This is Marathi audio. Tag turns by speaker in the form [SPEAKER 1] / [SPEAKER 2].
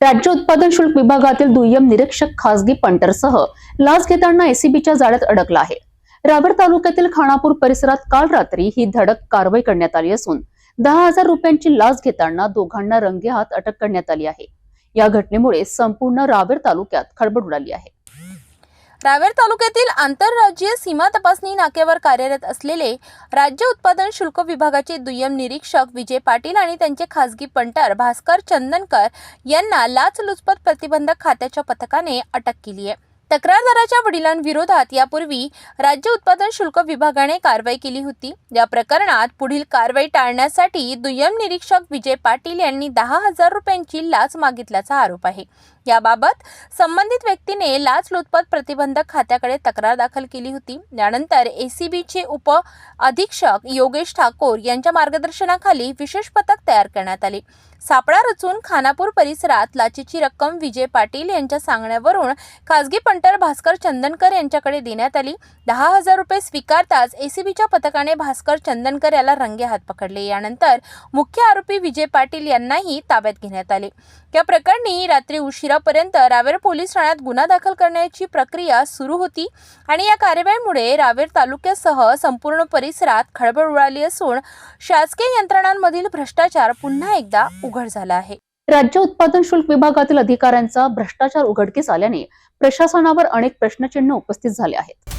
[SPEAKER 1] राज्य उत्पादन शुल्क विभागातील दुय्यम निरीक्षक खासगी पंटरसह लाच घेताना एसीबीच्या जाळ्यात अडकला आहे. रावेर तालुक्यातील खानापूर परिसरात काल रात्री ही धडक कारवाई करण्यात आली असून दहा हजार रुपयांची लाच घेताना दोघांना रंगेहात अटक करण्यात आली आहे. या घटनेमुळे संपूर्ण रावेर तालुक्यात खळबळ उडाली आहे.
[SPEAKER 2] रावेर तालुक्यातील आंतरराज्यीय सीमा तपासणी नाक्यावर कार्यरत असलेले राज्य उत्पादन शुल्क विभागाचे दुय्यम निरीक्षक विजय पाटील आणि त्यांचे खासगी पंटर भास्कर चंदनकर यांना लाचलुचपत प्रतिबंधक खात्याच्या पथकाने अटक केली आहे. तक्रारदाराच्या वडिलांविरोधात यापूर्वी राज्य उत्पादन शुल्क विभागाने कारवाई केली होती. या प्रकरणात पुढील कारवाई टाळण्यासाठी दुय्यम निरीक्षक विजय पाटील यांनी दहा हजार रुपयांची लाच मागितल्याचा आरोप आहे. याबाबत संबंधित व्यक्तीने लाचलुचपत प्रतिबंधक खात्याकडे तक्रार दाखल केली होती. यानंतर एसीबीचे उप अधीक्षक योगेश ठाकोर यांच्या मार्गदर्शनाखाली विशेष पथक तयार करण्यात आले. सापळा रचून खानापूर परिसरात लाचेची रक्कम विजय पाटील यांच्या सांगण्यावरून खासगी नंतर भास्कर चंदनकर यांच्याकडे देण्यात आली. दहा हजार रुपये स्वीकारताच एसीबीच्या पथकाने भास्कर चंदनकर याला रंगे हात पकडले. यानंतर मुख्य आरोपी विजय पाटील यांनाही ताब्यात घेण्यात आले. या प्रकरणी रात्री उशिरापर्यंत रावेर पोलीस ठाण्यात गुन्हा दाखल करण्याची प्रक्रिया सुरू होती आणि या कारवाईमुळे रावेर तालुक्यासह संपूर्ण परिसरात खळबळ उडाली असून शासकीय यंत्रणांमधील भ्रष्टाचार पुन्हा एकदा उघड झाला आहे.
[SPEAKER 1] राज्य उत्पादन शुल्क विभागातील अधिकाऱ्यांचा भ्रष्टाचार उघडकीस आल्याने प्रशासनावर अनेक प्रश्नचिन्ह उपस्थित झाले आहेत.